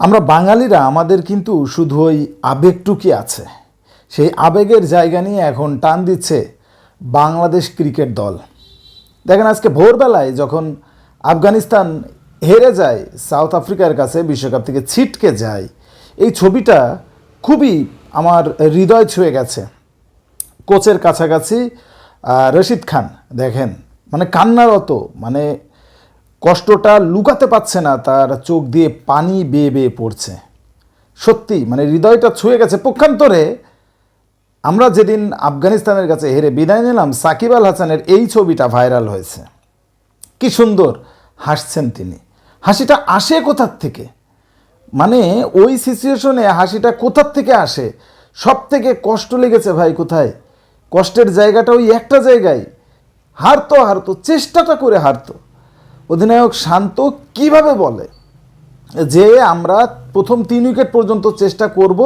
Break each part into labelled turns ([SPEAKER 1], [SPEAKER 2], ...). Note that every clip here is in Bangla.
[SPEAKER 1] আমরা বাঙালিরা আমাদের কিন্তু শুধু ওই আবেগটুকি আছে। সেই আবেগের জায়গা নিয়ে এখন টান দিচ্ছে বাংলাদেশ ক্রিকেট দল। দেখেন আজকে ভোরবেলায় যখন আফগানিস্তান হেরে যায়, সাউথ আফ্রিকার কাছে বিশ্বকাপ থেকে ছিটকে যায়, এই ছবিটা খুবই আমার হৃদয় ছুঁয়ে গেছে। কোচের কাছাকাছি রশিদ খান, দেখেন মানে কান্নারত মানে কষ্টটা লুকাতে পারছে না, তার চোখ দিয়ে পানি বেয়ে বেয়ে পড়ছে। সত্যি মানে হৃদয়টা ছুঁয়ে গেছে। পক্ষান্তরে আমরা যেদিন আফগানিস্তানের কাছে হেরে বিদায় নিলাম, সাকিব আল হাসানের এই ছবিটা ভাইরাল হয়েছে। কি সুন্দর হাসছেন তিনি। হাসিটা আসে কোথার থেকে? মানে ওই সিচুয়েশনে হাসিটা কোথার থেকে আসে? সব থেকে কষ্ট লেগেছে ভাই কোথায়? কষ্টের জায়গাটা ওই একটা জায়গায়। হারতো হারতো, চেষ্টাটা করে হারতো। অধিনায়ক শান্ত কীভাবে বলে যে আমরা প্রথম তিন উইকেট পর্যন্ত চেষ্টা করব,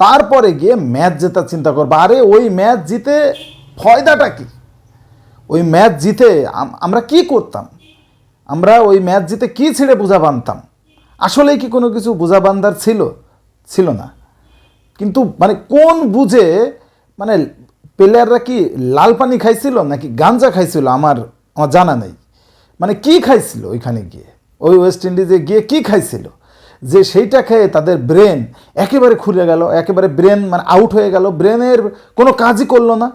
[SPEAKER 1] তারপরে গিয়ে ম্যাচ জেতার চিন্তা করব। আরে, ওই ম্যাচ জিতে ফয়দাটা কি? ওই ম্যাচ জিতে আমরা কি করতাম? আমরা ওই ম্যাচ জিতে কি ছেড়ে বোঝা বানতাম আসলেই কি কোনো কিছু বোঝা বান্ধার ছিল? ছিল না। কিন্তু মানে কোন বুঝে মানে প্লেয়াররা কি লাল পানি খাইছিল নাকি গাঞ্জা খাইছিল আমার আমার জানা নেই। মানে কি খাইছিল ওইখানে গিয়ে? ওই ওয়েস্ট ইন্ডিজে গিয়ে কি খাইছিল? যে সেইটা খেয়ে তাদের ব্রেন একেবারে খুলে গেল, একেবারে ব্রেন মানে আউট হয়ে গেল। ব্রেনের কোনো কাজই করল না।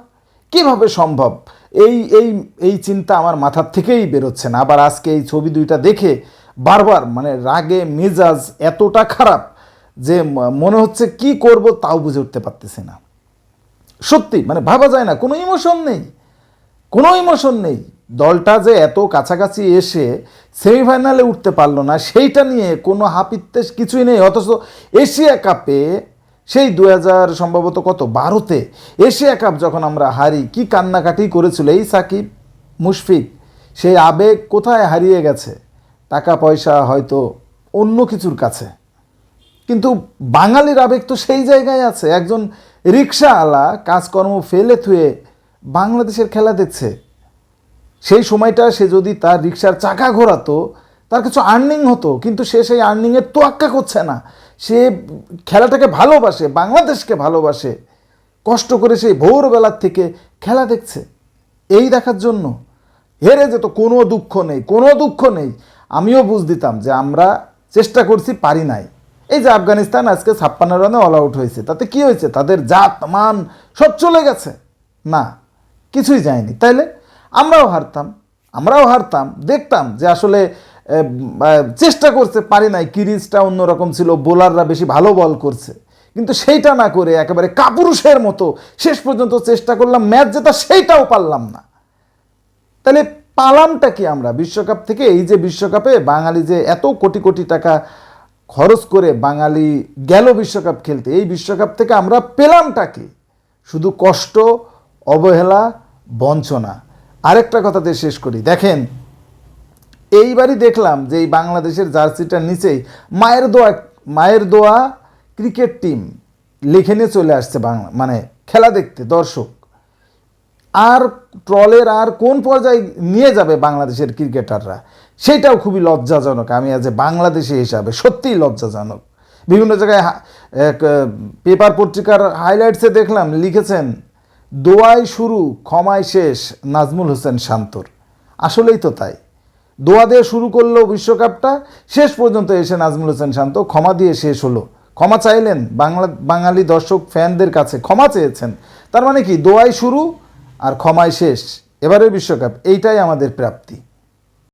[SPEAKER 1] কীভাবে সম্ভব? এই এই এই চিন্তা আমার মাথার থেকেই বেরোচ্ছে না। আবার আজকে এই ছবি দুইটা দেখে বারবার মানে রাগে মেজাজ এতটা খারাপ যে মনে হচ্ছে কি করব তাও বুঝে উঠতে পারতেছি না। সত্যি মানে ভাবা যায় না। কোনো ইমোশন নেই। কোনো ইমোশন নেই। দলটা যে এত কাছাকাছি এসে সেমিফাইনালে উঠতে পারল না, সেইটা নিয়ে কোনো হাপিত্তে কিছুই নেই। অথচ এশিয়া কাপে সেই দু হাজার সম্ভবত কত, বারোতে এশিয়া কাপ যখন আমরা হারি, কি কান্নাকাটি করেছিল এই সাকিব মুশফিক? সেই আবেগ কোথায় হারিয়ে গেছে? টাকা, পয়সা, হয়তো অন্য কিছুর কাছে। কিন্তু বাঙালির আবেগ তো সেই জায়গায় আছে। একজন রিক্সাওয়ালা কাজকর্ম ফেলে থুয়ে বাংলাদেশের খেলা দেখছে। সেই সময়টা সে যদি তার রিক্সার চাকা ঘোরাতো, তার কিছু আর্নিং হতো, কিন্তু সে সেই আর্নিংয়ের তোয়াক্কা করছে না। সে খেলাটাকে ভালোবাসে, বাংলাদেশকে ভালোবাসে, কষ্ট করে সেই ভোরবেলার থেকে খেলা দেখছে। এই দেখার জন্য। হেরে যেত, কোনো দুঃখ নেই, কোনো দুঃখ নেই। আমিও বুঝ দিতাম যে আমরা চেষ্টা করছি, পারি নাই। এই যে আফগানিস্তান আজকে ছাপ্পান্ন রানে অল আউট হয়েছে, তাতে কি হয়েছে? তাদের জাত, মান সব চলে গেছে। না, কিছুই যায়নি। তাইলে? আমরাও হারতাম আমরাও হারতাম, দেখতাম যে আসলে চেষ্টা করছে, পারি নাই, কিরিজটা অন্যরকম ছিল, বোলাররা বেশি ভালো বল করছে। কিন্তু সেইটা না করে একেবারে কাপুরুষের মতো শেষ পর্যন্ত চেষ্টা করলাম, ম্যাচ জেতা সেইটাও পারলাম না। তাহলে পালামটা কি আমরা? বিশ্বকাপ থেকে এই যে বিশ্বকাপে বাঙালি যে এত কোটি কোটি টাকা খরচ করে বাঙালি গেল বিশ্বকাপ খেলতে, এই বিশ্বকাপ থেকে আমরা পেলামটা কি? শুধু কষ্ট, অবহেলা, বঞ্চনা। আরেকটা কথাতে শেষ করি। দেখেন, এইবারই দেখলাম যে এই বাংলাদেশের জার্সিটার নিচেই মায়ের দোয়া মায়ের দোয়া ক্রিকেট টিম লিখে নিয়ে চলে আসছে বাংলা মানে খেলা দেখতে, দর্শক। আর ট্রলের আর কোন পর্যায়ে নিয়ে যাবে বাংলাদেশের ক্রিকেটাররা? সেটাও খুবই লজ্জাজনক, আমি আজ বাংলাদেশি হিসাবে সত্যিই লজ্জাজনক। বিভিন্ন জায়গায় পেপার পত্রিকার হাইলাইটসে দেখলাম, লিখেছেন দোয়াই শুরু ক্ষমায় শেষ, নাজমুল হোসেন শান্তর। আসলেই তো তাই। দোয়া দিয়ে শুরু করল বিশ্বকাপটা, শেষ পর্যন্ত এসে নাজমুল হোসেন শান্ত ক্ষমা দিয়ে শেষ হলো। ক্ষমা চাইলেন বাংলা, বাঙালি দর্শক ফ্যানদের কাছে ক্ষমা চেয়েছেন। তার মানে কি? দোয়াই শুরু আর ক্ষমায় শেষ। এবারের বিশ্বকাপ, এইটাই আমাদের প্রাপ্তি।